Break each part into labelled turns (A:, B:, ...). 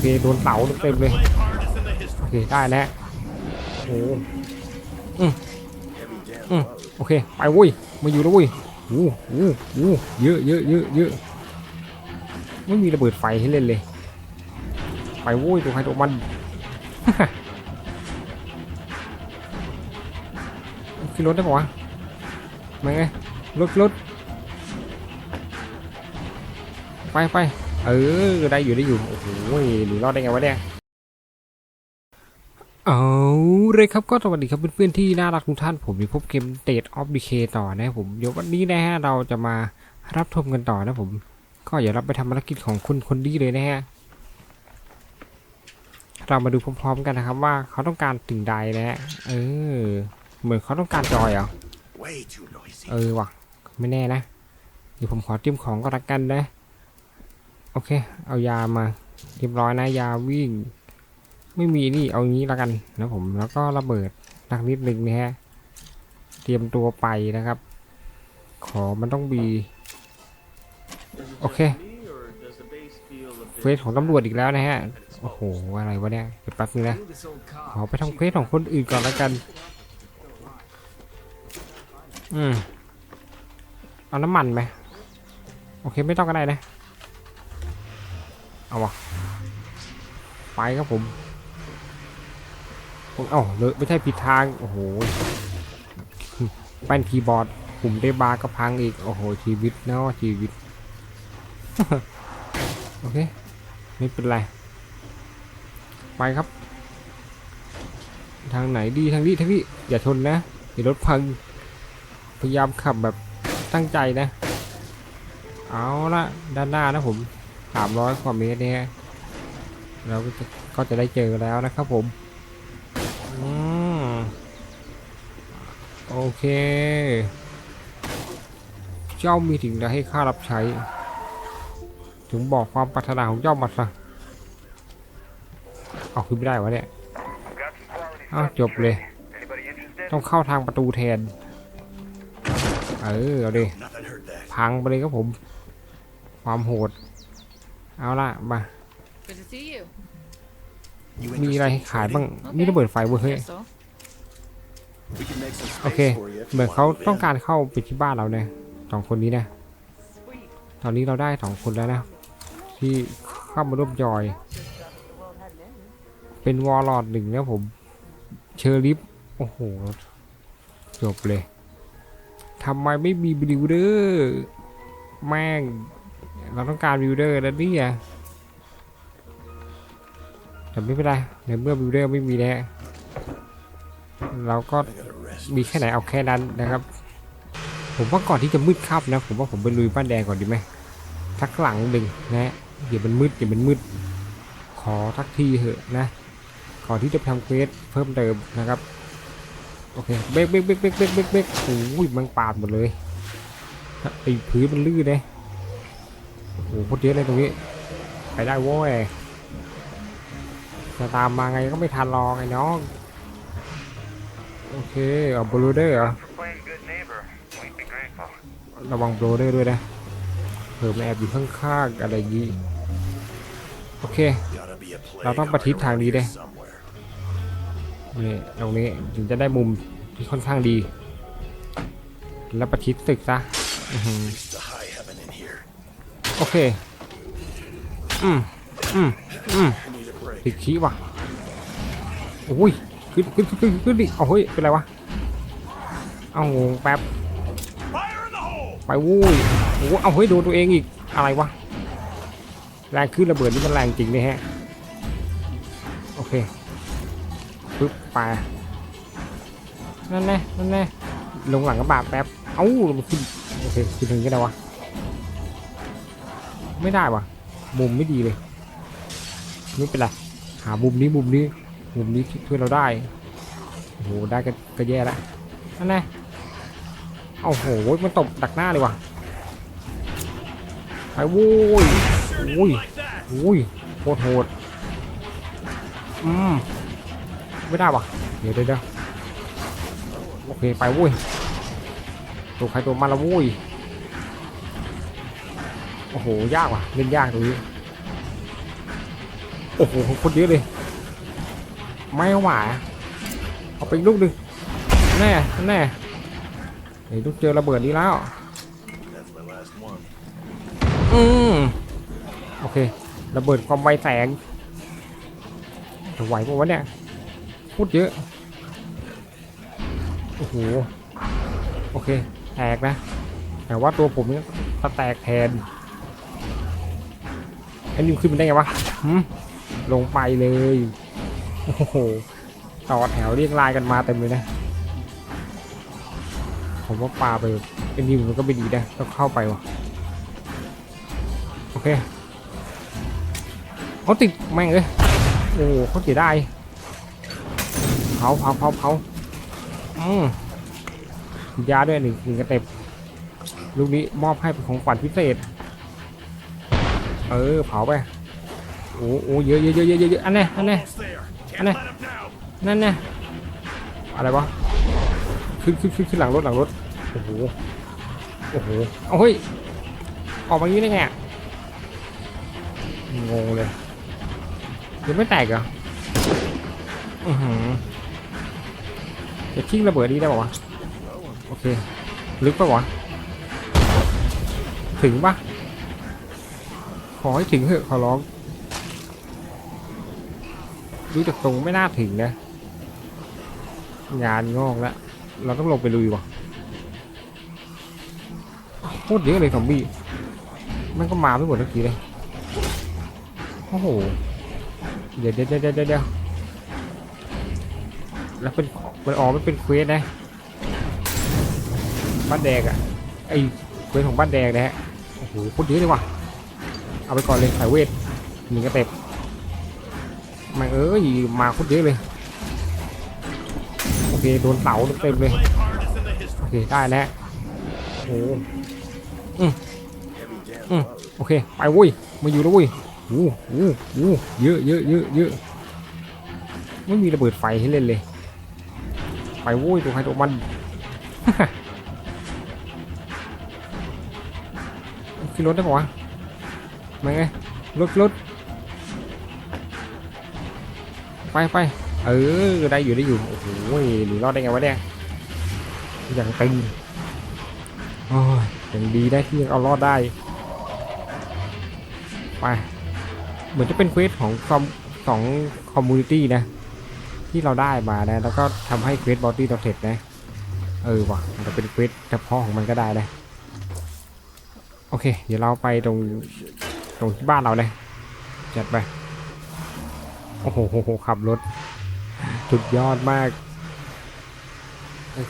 A: เคโดนเสาเต็มเลยโอเคได้แล้วโอ้โหอืมอืมโอเคไปวุ้ยมาอยู่แล้ววุ้ยโอ้โหโอ้โหเยอะเยอะเยอะเยอะไม่มีระเบิดไฟให้เล่นเลยไปวุ้ยตัวใครตัวมันขึ้นรถได้ปะวะมาไงรถรถไปไป เออได้อยู่ได้อยู่โอ้โหหนีรอดได้ไงวะเนี่ยเอาเลยครับก็สวัสดีครับเพื่อนๆที่น่ารักทุกท่านผมมีพบเกมเตดออฟดีเคต่อนะครับผมเดี๋ยววันนี้นะฮะเราจะมารับชมกันต่อนะผม ก็อย่ารับไปทำภารกิจของคุณคนนี้เลยนะฮะเรามาดูพร้อมๆกันนะครับว่าเขาต้องการถึงใดนะฮะเออ เหมือนเขาต้องการจอยเหรอ
B: Way too noisy.
A: เออว่ะไม่แน่นะเดี๋ยวผมขอเตรียมของก็แล้วกันนะ โอเค เอายามาเรียบร้อยนะยาวิ่ง ไม่มีนี่เอางี้แล้วกันนะผมแล้วก็ระเบิดนักนิดหนึ่งนะฮะเตรียมตัวไปนะครับ ขอมันต้องมีโอเคเฟสของตำรวจอีกแล้วนะฮะโอ้โหอะไรวะเนี่ยเดี๋ยวแป๊บนึงนะขอไปทำเควสของคนอื่นก่อนแล้วกัน อืมเอาน้ำมันไหมโอเคไม่ต้องก็ได้นะ เอาวะไปครับผมเอ้าเลยไม่ใช่ผิดทาง โอ้โหแป้นคีย์บอร์ดปุ่มได้บาร์ก็พังอีก โอ้โห ชีวิตเนาะชีวิต โอเค ไม่เป็นไร ไปครับ ทางไหนดีทางนี้ทางนี้อย่าชนนะเดี๋ยวรถพัง พยายามขับแบบตั้งใจนะ เอาละด้านหน้านะผม สามร้อยกว่าเมตรเนี่ยเราก็จะก็จะได้เจอแล้วนะครับผมอืมโอเค เจ้ามีถึงจะให้ข้ารับใช้ ถึงบอกความปรารถนาของเจ้ามาซะเอาขึ้นไม่ได้วะเนี่ยอ้าวจบเลย ต้องเข้าทางประตูแทน เออเอาดิพังไปเลยครับผม ความโหด เอาละมา
C: Good to see you.
B: You
A: มีอะไร
B: interested
A: ให้
B: in
A: ขาย
B: trading?
A: บ้าง มีระเบิดไฟเว้ยเฮ้ย
C: Guess so.
B: We can make some
A: โอเค
B: space for you if
A: เหมื
B: you
A: อนเขา
B: want to
A: ต้อง
B: move in.
A: การเข้าไปที่บ้านเราเนี่ยสองคนนี้นะ
C: Sweet.
A: ตอนนี้เราได้สองคนแล้วนะ ที่เข้ามาร่วมจอย เป็นวอลลอดหนึ่งนะผม เชอริฟโอ้โห จบเลยทำไมไม่มีบิวเดอร์ แม่ง เราต้องการบิวเดอร์แล้วเนี่ยแต่ไม่เป็นไรในเมื่อบิวเดอร์ไม่มีแล้วเราก็มีแค่ไหนเอาแค่นั้นนะครับ ผมว่าก่อนที่จะมืดค่ำนะ ผมว่าผมไปลุยบ้านแดงก่อนดีไหมทักหลังหนึ่งนะเดี๋ยวมันมืดเดี๋ยวมันมืด ขอทักทีเถอะนะก่อนที่จะทำเควสเพิ่มเติมนะครับโอเคเบกเบรกเบรกเบรกเบรกเบรกเบรกโอ้ยมันปาดหมดเลยไอ้พื้นมันลื่นเลย โอ้โหโคตรเยอะเลยตรงนี้ไปได้โว้ยจะตามมาไงก็ไม่ทันรอไงน้อง โอเคเอาบลูเดอร์เหรอระวังโบลเดอร์ด้วยนะเผื่อมาแอบอยู่ข้างๆอะไรยี้โอเค เราต้องประชิด
B: hunter
A: ทางนี้
B: around
A: ดิ
B: here somewhere.
A: นี่ตรงนี้ถึงจะได้มุมที่ค่อนข้างดี แล้วประชิดตึกซะ โอเค อืมอืมอืมติดขี้ว่ะโอ้ยขึ้นขึ้นขึ้นขึ้นดิเอาเฮ้ย เป็นไรวะ เอางงแป๊บ ไปวุ้ยโอ้โหเอาเฮ้ย โดนตัวเองอีก อะไรวะ แรงขึ้นระเบิดนี่มันแรงจริงเลยฮะ โอเค ปึ๊บไปนั่นแน่นั่นแน่ลงหลังกระบะแป๊บ เอ้ามันขึ้น โอเค ขึ้นถึงก็ได้ววะ ไม่ได้วะมุมไม่ดีเลย ไม่เป็นไร หามุมนี้มุมนี้ มุมนี้ช่วยเราได้ โอ้โห ได้ก็ก็แย่ละนั่นแน่โอ้โห มันตบดักหน้าเลยว่ะไปวุ้ยวุ้ยวุ้ยโคตรโหด อืม ไม่ได้ว่ะ เดี๋ยวเดี๋ยวโอเค ไปวุ้ยตัวใครตัวมันละวุ้ย โอ้โห ยากว่ะ เล่นยากตรงนี้ โอ้โหคนเยอะเลย ไม่หวาเอาไปลูกหนึ่งแน่แน่ไอ้ลูกเจอระเบิดนี้แล้ว อืมโอเค ระเบิดความไวแสงจะไหวปะวะเนี่ยพูดเยอะ โอ้โห โอเค แตกนะ แต่ว่าตัวผมนี่จะแตกแทน ไอ้นี่มขึ้นมาได้ไงวะลงไปเลย โอ้โหต่อแถวเรียงรายกันมาเต็มเลยนะ ผมว่าปลาไปไอ้นี่มันก็ไม่ดีนะต้องเข้าไปวะโอเคเขาติดแม่งเลยโอ้โหเขาเสียดายเผาเผาเผาเผาอืมยาด้วยหนึ่งหนึ่งกระเต็บลูกนี้มอบให้เป็นของขวัญพิเศษ เออเผาไปโอ้โหเยอะเยอะเยอะเยอะเยอะอันนี้อันนี้
B: Almost there. Can't
A: Anne.
B: let him now.
A: นั่นน่ะอะไรวะขึ้นขึ้นขึ้นขึ้นหลังรถหลังรถโอ้โหโอ้โหเอาเฮ้ยออกมาอย่างนี้ได้ไงงงเลยยังไม่แตกเหรออือหือจะทิ้งระเบิดนี้ได้ป่าวะโอเคลึกป่าวะถึงปะ ขอให้ถึงเถอะขอร้องดูจากตรงไม่น่าถึงนะ งานงอกแล้ว เราต้องลงไปลุยว่ะโคตรเยอะเลยซอมบี้มันก็มาไม่หมดทักทีเลย โอ้โห เดี๋ยวเดี๋ยวเดี๋ยวเดี๋ยวเดี๋ยวแล้วเป็นมันออกมันเป็นเควสนะบ้านแดงอะไอเควสของบ้านแดงนะฮะโอ้โหโคตรเยอะเลยว่ะ เอาไปก่อนเลยสายเวทหนึ่งกระเต็บแม่งเอ้ยมาโคตรเยอะเลยโอเคโดนเสาเต็มเลยโอเคได้แล้วโอ้โห
B: Heavy damn
A: Mm.
B: load.
A: โอเคไปวุ้ยมาอยู่แล้ววุ้ยโอ้โหโอ้เยอะเยอะเยอะเยอะไม่มีระเบิดไฟให้เล่นเลยไปวุ้ยตัวใครตัวมันขึ้นรถได้ปะวะ มาไงรถรถไปไปเออได้อยู่ได้อยู่โอ้โหหนีรอดได้ไงวะเนี่ยอย่างตึงโอ้ยอย่างดีได้ที่ยังเอารอดได้ไปเหมือนจะเป็นเควสของคอมของคอมมูนิตี้นะ ที่เราได้มานะ แล้วก็ทำให้เควสบอดี้เราเสร็จนะ เออว่ะมันจะเป็นเควสเฉพาะของมันก็ได้นะ โอเค เดี๋ยวเราไปตรง ตรงที่บ้านเราเลยจัดไป โอ้โหขับรถสุดยอดมาก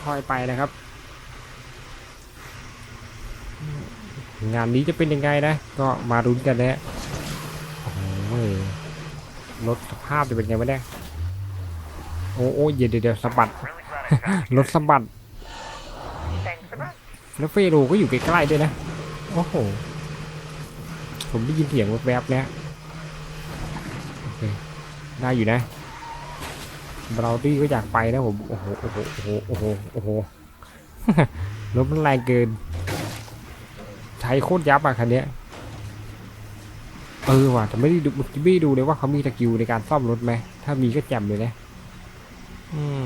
A: ค่อยๆไปนะครับ งานนี้จะเป็นยังไงนะ ก็มารุ้นกันนะฮะโอ้โหรถสภาพจะเป็นไงวะเนี่ยโอ้โอ้เดี๋ยวเดี๋ยวสะบัดรถสะบัดแล้วเฟโรก็อยู่ใกล้ๆด้วยนะ โอ้โห ผมได้ยินเสียงแวบๆแล้วโอเคได้อยู่นะบราวดี้ก็อยากไปนะผม โอ้โห โอ้โห โอ้โห โอ้โหโอ้โหรถมันแรงเกิน ใช้โคตรยับอะคันเนี้ย เออว่ะแต่ไม่ได้ดูไม่ได้ดูเลยว่าเขามีสกิลในการซ่อมรถไหม ถ้ามีก็แจ่มเลยนะ อืม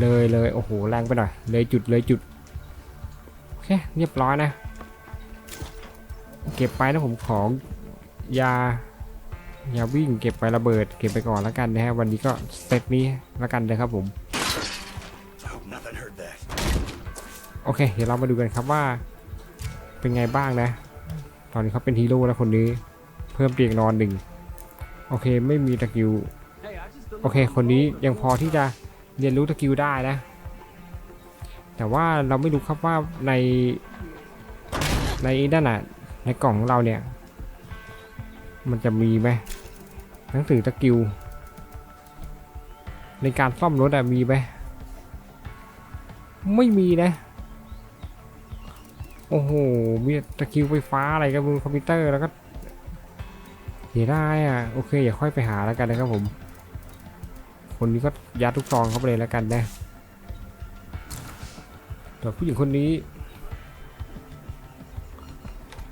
A: เลยเลยโอ้โห แรงไปหน่อย เลยจุดเลยจุด โอเค เรียบร้อยนะ เก็บไปนะผมของยายาวิ่งเก็บไประเบิด เก็บไปก่อนแล้วกันนะฮะวันนี้ก็เซตนี้แล้วกันเลยครับผม
B: I hope nothing heard that.
A: โอเค เดี๋ยวเรามาดูกันครับว่า เป็นไงบ้างนะ ตอนนี้เขาเป็นฮีโร่แล้วคนนี้ เพิ่มเตียงนอนหนึ่งโอเคไม่มีตะกิวโอเค คนนี้ยังพอที่จะเรียนรู้ตะกิวได้นะ แต่ว่าเราไม่รู้ครับว่าในในด้านน่ะ ในกล่องของเราเนี่ย มันจะมีไหมหนังสือตะกิว ในการซ่อมรถอะมีไหมไม่มีนะ โอ้โห มีตะคิวไฟฟ้าอะไรกับบนคอมพิวเตอร์แล้วก็เสียได้อะ โอเคอย่าค่อยไปหาแล้วกันนะครับผม คนนี้ก็ยัดทุกซองเข้าไปเลยแล้วกันนะแต่ผู้หญิงคนนี้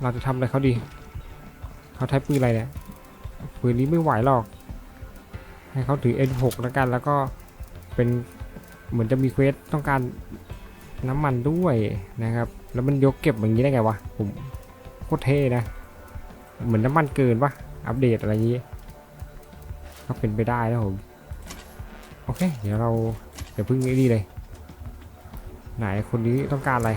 A: เราจะทำอะไรเขาดี เขาใช้ปืนอะไรเนี่ย ปืนนี้ไม่ไหวหรอก ให้เขาถือ N6 แล้วกัน แล้วก็เป็นเหมือนจะมีเควสต้องการน้ำมันด้วยนะครับ แล้วมันยกเก็บอย่างนี้ได้ไงวะ ผมโคตรเท่นะ เหมือนน้ำมันเกินปะอัปเดตอะไรอย่างนี้ก็เป็นไปได้นะผม โอเค เดี๋ยวเราเดี๋ยวพึ่งนี่เลย ไหนคนนี้ต้องการอะไร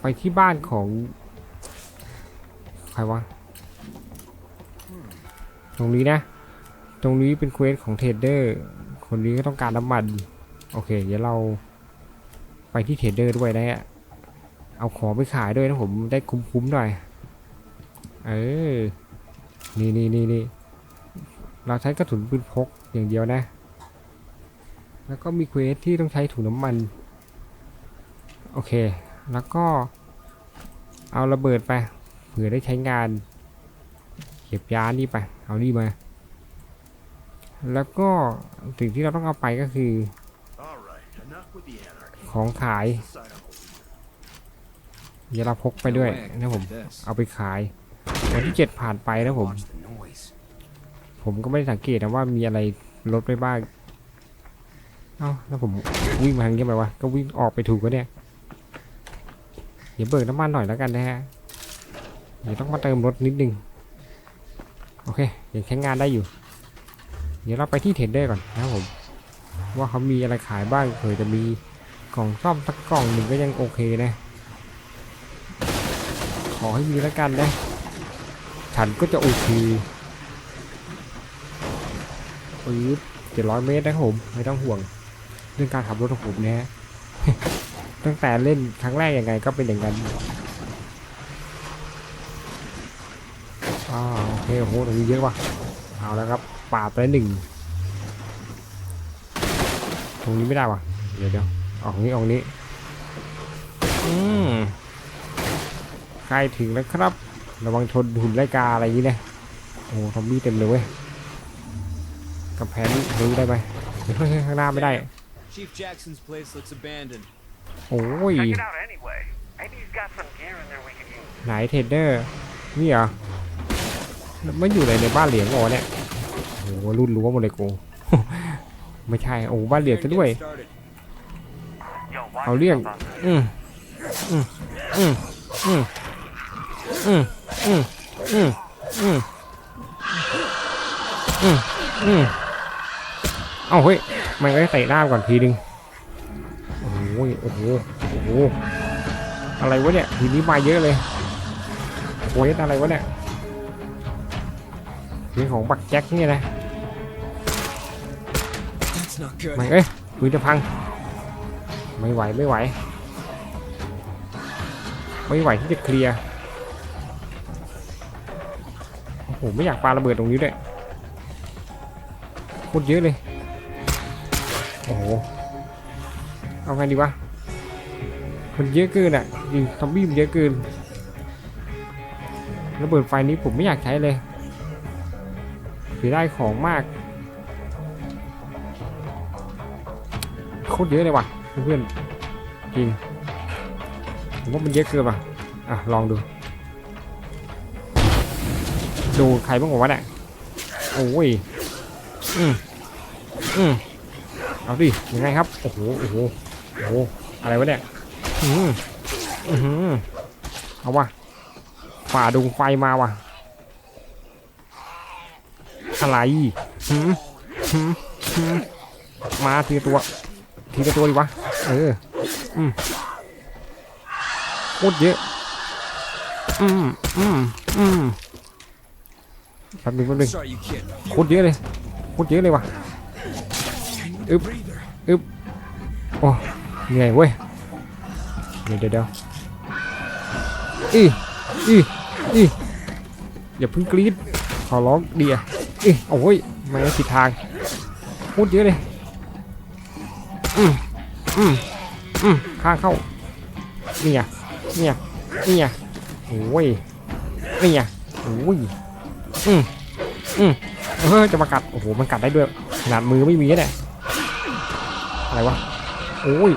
A: ไปที่บ้านของ ใครวะ ตรงนี้นะ ตรงนี้เป็นเควสของเทรดเดอร์ คนนี้ก็ต้องการน้ำมัน โอเค เดี๋ยวเราไปที่เทรดเดอร์ด้วยนะฮะ เอาของไปขายด้วยนะผมได้คุ้มๆหน่อย เออ นี่นี่นี่นี่เราใช้กระสุนปืนพกอย่างเดียวนะ แล้วก็มีเควสที่ต้องใช้ถุงน้ำมัน โอเค แล้วก็เอาระเบิดไปเผื่อได้ใช้งาน เก็บยานี่ไป เอานี่มา แล้วก็สิ่งที่เราต้องเอาไปก็คือ ของขาย
B: Side of
A: เราพกไปด้วยนะผม เอาไปขายวันที่7ผ่านไปนะผม ผมก็ไม่ได้สังเกตนะว่ามีอะไรลดไปบ้าง เอ้าแล้วผมวิ่งมาทางนี้ไมวะ ก็วิ่งออกไปถูกก็เนี่ย ดี๋ยวเบิกน้ำมันหน่อยแล้วกันนะฮะเดี๋ยวต้องมาเติมรถนิดนึงโอเคยังใช้งานได้อยู่ เดี๋ยวเราไปที่เทรดเดอร์ก่อนนะครับผม ว่าเขามีอะไรขายบ้างเผื่อจะมีกล่องซ่อมสักกล่องหนึ่งก็ยังโอเคนะ ขอให้มีแล้วกันนะฉันก็จะโอเคปื๊ดเจ็ดร้อยเมตรนะครับผม ไม่ต้องห่วง เรื่องการขับรถของผมนะฮะ ตั้งแต่เล่นครั้งแรกยังไงก็เป็นอย่างนั้นอ่าโอเคโหตรงนี้เยอะว่ะเอาแล้วครับปาดไปหนึ่งตรงนี้ไม่ได้ว่ะเดี๋ยวเดี๋ยวออกนี้ออกนี้อืมใกล้ถึงแล้วครับ ระวังชนหุ่นไล่กาอะไรอย่างนี้นะโอ้ทอมบี้เต็มเลยเว้ยกำแพงนี้รื้ได้ไหมเฮ้ยเฮ้ยข้างหน้าไม่ได้
D: Chief Jackson's place looks abandoned.
A: โอ้ย
E: Check it out anyway. Maybe he's got some gear in there we could use.
A: ไหนเทรดเดอร์นี่เหรอไม่อยู่เลยในบ้านเหลียงเหรอเนี่ยโอ้โหรุ่นรู้ว่าหมดเลยกูไม่ใช่โอ้บ้านเหลียง
D: Better
A: ซะด้วย
D: get started.
E: Yo, watch
A: เอาเรื่อง
E: yourself out there.
A: อืมอืมอืมอืมอืมอืมอืมอืมอืมอืมเอาเฮ้ยมันก็เตะหน้าก่อนทีนึงโอ้โหโอ้โหโอ้โหอะไรวะเนี่ยทีนี้มาเยอะเลยโอ้ยอะไรวะเนี่ยทีของบักแจ็คเนี่ยนะ
D: That's not good.
A: มันเอ้ยปืนจะพัง ไม่ไหวไม่ไหว ไม่ไหวที่จะเคลียร์โอ้โหไม่อยากปาระเบิดตรงนี้ด้วยโคตรเยอะเลยโอ้โห เอาไงดีวะ มันเยอะเกินอะยิงซอมบี้มันเยอะเกินระเบิดไฟนี้ผมไม่อยากใช้เลยเสียได้ของมากโคตรเยอะเลยว่ะเพื่อนจริงผมว่ามันเยอะเกินว่ะอะลองดู ดูใครบ้างวะเนี่ยโอ้ยอืมอืมเอาดิยังไงครับ โอ้โหโอ้โห โอ้โหอะไรวะเนี่ยอืมอือหือเอาวะฝ่าดงไฟมาวะอะไรหืมหืมหืมมาทีตัว ทีตัวดีวะ เออ อืมโคตรเยอะ อืมอืมอืมแป๊บนึงแป๊บนึงโคตรเยอะเลยโคตรเยอะเลยว่ะอึบอึบโอ้ เหนื่อยเว้ย เดี๋ยวเดี๋ยวอีอีอีอย่าเพิ่งกรี๊ดขอร้องเดียอีโอ้ยไม่ผิดทางโคตรเยอะเลย อืมอืมอืมข้างเข้า นี่ไงนี่ไงนี่ไงโอ้ยนี่ไงโอ้ยอืมอืมเฮ้ยจะมากัด โอ้โห มันกัดได้ด้วย ขนาดมือไม่มีเนี่ยอะไรวะ โอ้ย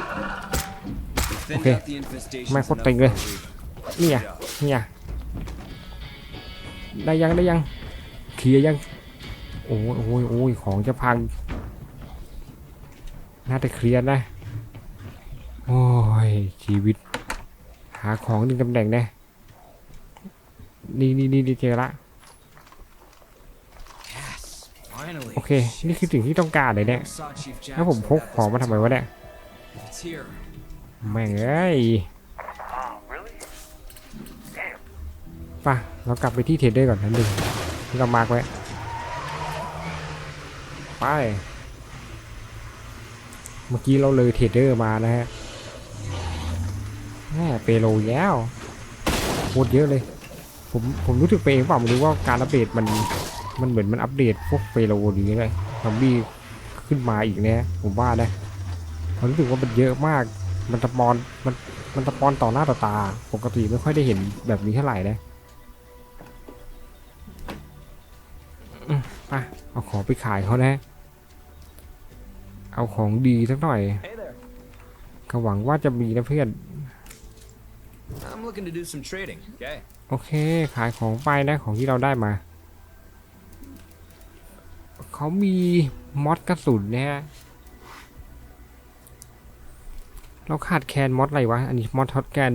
D: Thinned
A: Okay.
D: out the infestation.
A: Mai
D: is
A: khuất
D: enough
A: tình
D: for
A: rồi.
D: a week.
A: นี่ไงนี่ไงได้ยังได้ยังเคลียร์ยังโอ้ยโอ้ยโอ้ยของจะพัง น่าจะเคลียร์นะ โอ้ย ชีวิต หาของหนึ่งตำแหน่งนะนี่นี่นี่นี่เจอละ
D: Yes, finally.
A: โอเค นี่คือสิ่งที่ต้องการเลยเนี่ย
D: Saw Chief
A: แล้วผม
D: Jackson
A: พกของมาทำไมวะเนี่ย
D: It's here.
A: แม่งเอ้ย
E: Oh, really? Damn.
A: ไป่ะ เรากลับไปที่เทดเดอร์ก่อนนั่นหนึ่งเรามาร์กไว้ ไป เมื่อกี้เราเลยเทดเดอร์มานะฮะแม่เปโลแย้วโคตรเยอะเลย ผม ผมรู้สึกไปเองเปล่าไม่รู้ว่าการอัปเดตมัน มันเหมือนมันอัปเดตพวกเปโลหรืออะไรซอมบี้ขึ้นมาอีกเนี่ยผมว่านะผมรู้สึกว่ามันเยอะมาก มันตะปอนมันมันตะปอนต่อหน้าต่อตา ปกติไม่ค่อยได้เห็นแบบนี้เท่าไหร่นะอืมไปเอาของไปขายเขานะ เอาของดีสักหน่อย
D: Hey there.
A: ก็หวังว่าจะมีนะเพื่อน
D: I'm looking to do some trading. Okay.
A: โอเค ขายของไปนะของที่เราได้มา เขามีมอดกระสุนนะฮะ เราขาดแคลนมอดอะไรวะ อันนี้มอดท็อตแกน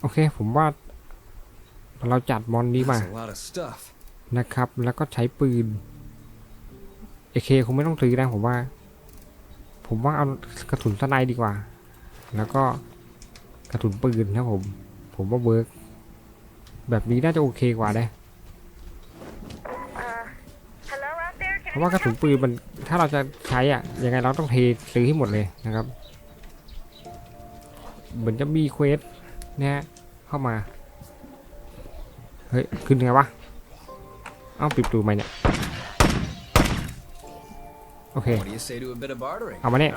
A: โอเค ผมว่า เราจัดมอนนี้มา
D: That's a lot of stuff.
A: นะครับ แล้วก็ใช้ปืนเอเคคงไม่ต้องซื้อนะผมว่า ผมว่าเอากระสุนสไนด์ดีกว่า แล้วก็กระสุนปืนนะผม ผมว่าเวิร์กแบบนี้น่าจะโอเคกว่านะ เพราะว่ากระสุนปืนมันถ้าเราจะใช้อะยังไงเราต้องเทซื้อให้หมดเลยนะครับ เหมือนจะมีเควสนะฮะเข้ามา เฮ้ย ขึ้นไงวะเอ้าปิดประตูไหมเนี่ย โอเค เอามาเนี่ย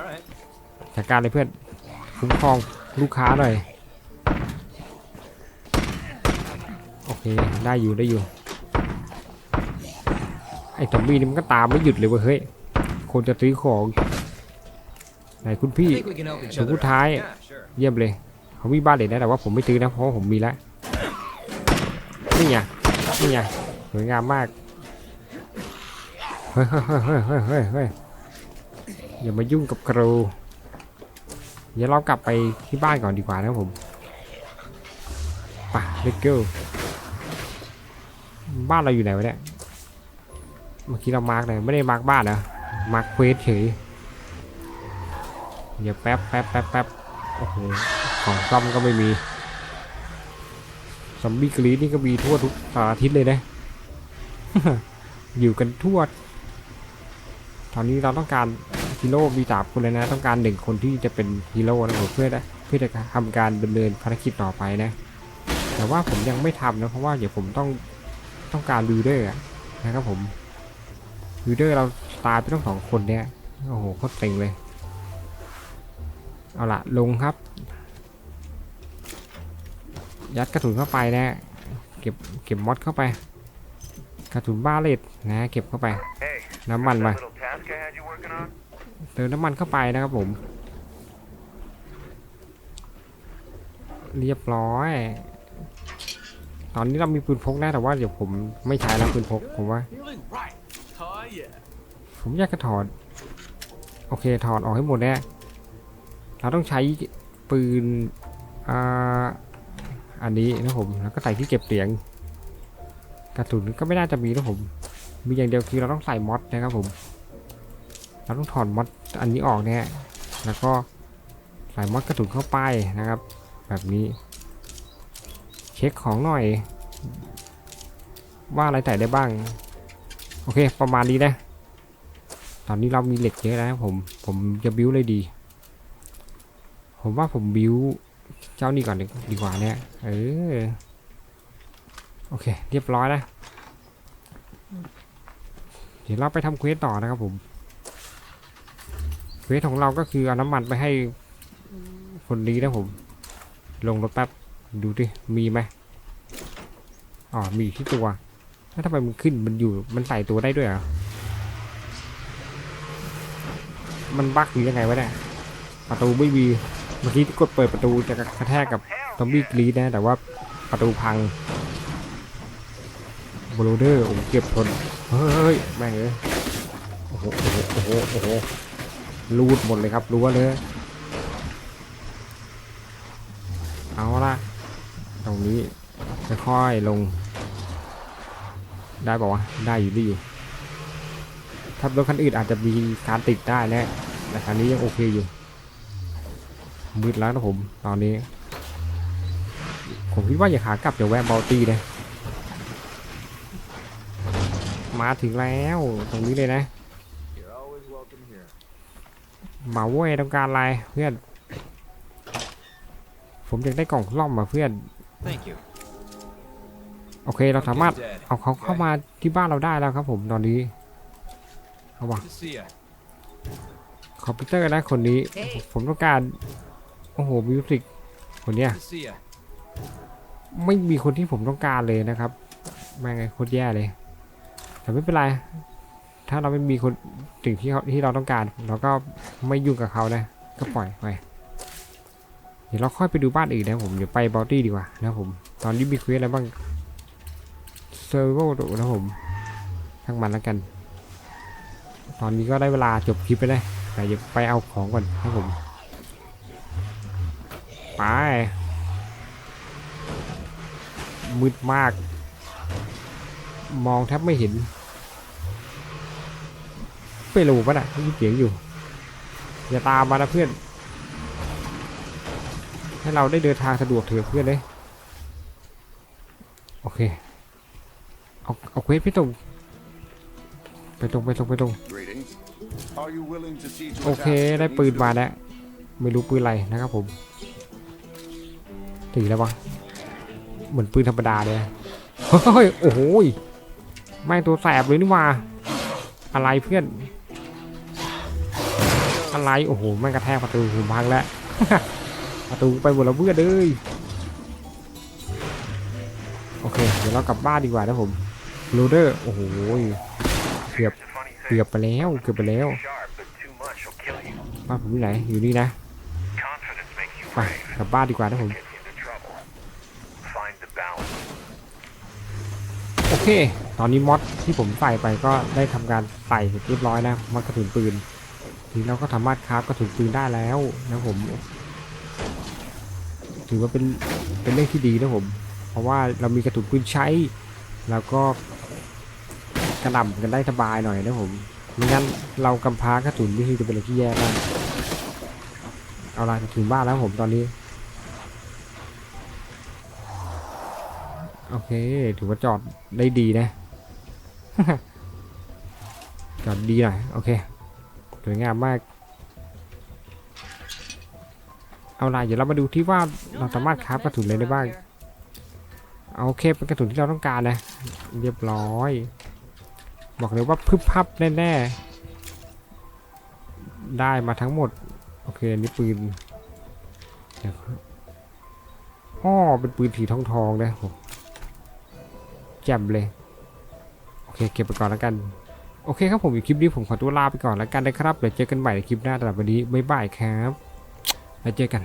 A: จัดการเลยเพื่อนคุ้มครองลูกค้าหน่อย โอเค ได้อยู่ได้อยู่ ไอ้ซอมบี้นี่มันก็ตามไม่หยุดเลยเว้ยเฮ้ยคนจะซื้อของไหนคุณพี่
D: I think we can help each
A: ถึง
D: other
A: ผู้
D: out.
A: ท้าย
D: Yeah, sure.
A: เยี่ยมเลยเขามีบ้านเลยนะแต่ว่าผมไม่ซื้อนะเพราะว่าผมมีแล้วนี่ไงนี่ไงสวยงามมากเฮ้ยเฮ้ยเฮ้ยเฮ้ยเฮ้ยเฮ้ยอย่ามายุ่งกับครูเดี๋ยวเรากลับไปที่บ้านก่อนดีกว่านะครับผมไปเลกเกิลบ้านเราอยู่ไหนวะเนี่ย เมื่อกี้เรามาร์กเลยไม่ได้มาร์กบ้านนะมาร์กเควสเฉยเดี๋ยวแป๊บแป๊บแป๊บแป๊บโอ้โหของซ่อมก็ไม่มีซอมบี้กรีดนี่ก็มีทั่วทุกสารทิศเลยนะอยู่กันทั่วตอนนี้เราต้องการฮีโร่มีสามคนเลยนะ ต้องการหนึ่งคนที่จะเป็นฮีโร่นะผมเพื่อเพื่อจะทำการดำเนินภารกิจต่อไปนะ แต่ว่าผมยังไม่ทำนะเพราะว่าเดี๋ยวผมต้องต้องการบิวเดอร์นะครับผม บิเดอร์เราตายไปต้องสองคนเนี่ยโอ้โหโคตรเต็งเลย เอาละลงครับ ยัดกระสุนเข้าไปนะเก็บเก็บมอดเข้าไป กระสุนบ้าเลตนะเก็บเข้าไป
E: Hey,
A: น้ำมันมาเติมน้ำมันเข้าไปนะครับผม เรียบร้อย ตอนนี้เรามีปืนพกนะแต่ว่าเดี๋ยวผมไม่ใช้แล้วปืนพกผมว่า ผมอยากจะถอด โอเคถอดออกให้หมดแน่เราต้องใช้ปืนอ่าอันนี้นะผมแล้วก็ใส่ที่เก็บเสียงกระสุนก็ไม่น่าจะมีนะผม มีอย่างเดียวคือเราต้องใส่มอดนะครับผม เราต้องถอดมอดอันนี้ออกเนี่ยแล้วก็ใส่มอดกระสุนเข้าไปนะครับ แบบนี้เช็คของหน่อย ว่าอะไรใส่ได้บ้าง โอเค ประมาณนี้นะ ตอนนี้เรามีเหล็กเยอะแล้วผม ผมจะบิ้วเลยดี ผมว่าผมบิ้วเจ้านี่ก่อนดีกว่าเนี่ย เออ โอเค เรียบร้อยแล้วเดี๋ยวเราไปทำเควสต่อนะครับผม เควสของเราก็คือเอาน้ำมันไปให้คนนี้นะผม ลงรถแป๊บ ดูดิ มีไหมอ๋อ มีที่ตัว แล้วทำไมมันขึ้นมันอยู่มันใส่ตัวได้ด้วยเหรอมันบั๊กหรือยังไงวะเนี่ยประตูไม่มีเมื่อกี้กดเปิดประตูจะกระแทกกับ
E: Hell
A: ซอมบี้กรีดนะแต่ว่าประตูพังบลูเดอร์โอ้เก็บทนเฮ้ยแม่งเอ้ยโอ้โหโอ้โหโอ้โหโอ้โหรูดหมดเลยครับรั้วเลยเอาละตรงนี้ค่อยๆลง ได้บอกว่าวะได้อยู่ได้อยู่ถ้ารถคันอื่นอาจจะมีการติดได้แนะแต่คันนี้ยังโอเคอยู่มืดแล้วนะผมตอนนี้ ผมคิดว่าอย่าขากลับอย่าแวะเบลตี้นะมาถึงแล้วตรงนี้เลยนะมาเว้ยต้องการอะไรเพื่อน ผมอยากได้กล่องล่อมมาเพื่อน
D: Thank you.
A: โอเคเราสามารถเอาเขาเข้ามาที่บ้านเราได้แล้วครับ ผมตอนนี้เอาวะคอมพิวเตอร์นะคนนี้ ผมต้องการโอ้โหมิวสิกคนเนี้ยไม่มีคนที่ผมต้องการเลยนะครับแม่งไงโคตรแย่เลย แต่ไม่เป็นไร ถ้าเราไม่มีคนสิ่งที่เขาที่เราต้องการ เราก็ไม่ยุ่งกับเขานะ ก็ปล่อยไปเดี๋ยวเราค่อยไปดูบ้านอื่นนะผมเดี๋ยวไปบอตี้ดีกว่านะผม ตอนนี้มีคุยอะไรบ้าง เซอร์โวนะผมทั้งมันแล้วกัน ตอนนี้ก็ได้เวลาจบคลิปไปเลยแต่เดี๋ยวไปเอาของก่อนครับผม ไป มืดมาก มองแทบไม่เห็นไม่รู้ปะน่ะมีเสียงอยู่ อย่าตามมานะเพื่อน ให้เราได้เดินทางสะดวกเถอะเพื่อนเลย โอเค เอาเอาเควสไปตรงไปตรงไปตรงไปตรง
F: Greetings. Are you willing to see to
A: โอ
F: a
A: เค
F: task that
A: ได้
F: needs
A: ปืน
F: to
A: มาแล้วไม่รู้ปืนอะไรนะครับผมตีแล้ววะเหมือนปืนธรรมดาเลยอะเฮ้ยโอ้โหยแม่งตัวแสบเลยนี่หว่าอะไรเพื่อน อะไรโอ้โหแม่งกระแทกประตูผมพังแล้วประตูไปหมดแล้วเพื่อนเลยโอเค เดี๋ยวเรากลับบ้านดีกว่านะผม โรเดอร์ โอ้โห เกือบ เกือบไปแล้ว เกือบไปแล้วบ้านผมอยู่ไหน อยู่นี่นะไปกลับบ้านดีกว่านะผม โอเค ตอนนี้มอดที่ผมใส่ไปก็ได้ทำการใส่เรียบร้อยนะมอดกระสุนปืน ทีนี้เราก็สามารถคราฟกระสุนปืนได้แล้วนะผม ถือว่าเป็นเป็นเรื่องที่ดีนะผม เพราะว่าเรามีกระสุนปืนใช้ แล้วก็ กระหน่ำกันได้สบายหน่อยนะผมไม่งั้นเรากำพร้ากระสุนนี่คือจะเป็นอะไรที่แย่มากเอาละถึงบ้านแล้วผมตอนนี้ โอเค ถือว่าจอดได้ดีนะ จอดดีหน่อย โอเคสวยงามมาก เอาล่ะเดี๋ยวเรามาดูที่ว่าเราสามารถคราฟกระสุนเลยได้บ้างเอาโอเคเป็นกระสุนที่เราต้องการนะ เรียบร้อย บอกเลยว่าพึบพับแน่ๆ ได้มาทั้งหมด โอเคอันนี้ปืนเดี๋อเป็นปืนสีทองทองนะโหแจ่มเลย โอเค เก็บไปก่อนแล้วกัน โอเคครับผมอยู่คลิปนี้ผมขอตัวลาไปก่อนแล้วกันนะครับเดี๋ยวเจอกันใหม่ในคลิปหน้าสำหรับวันนี้บ๊ายบายครับ แล้วเจอกัน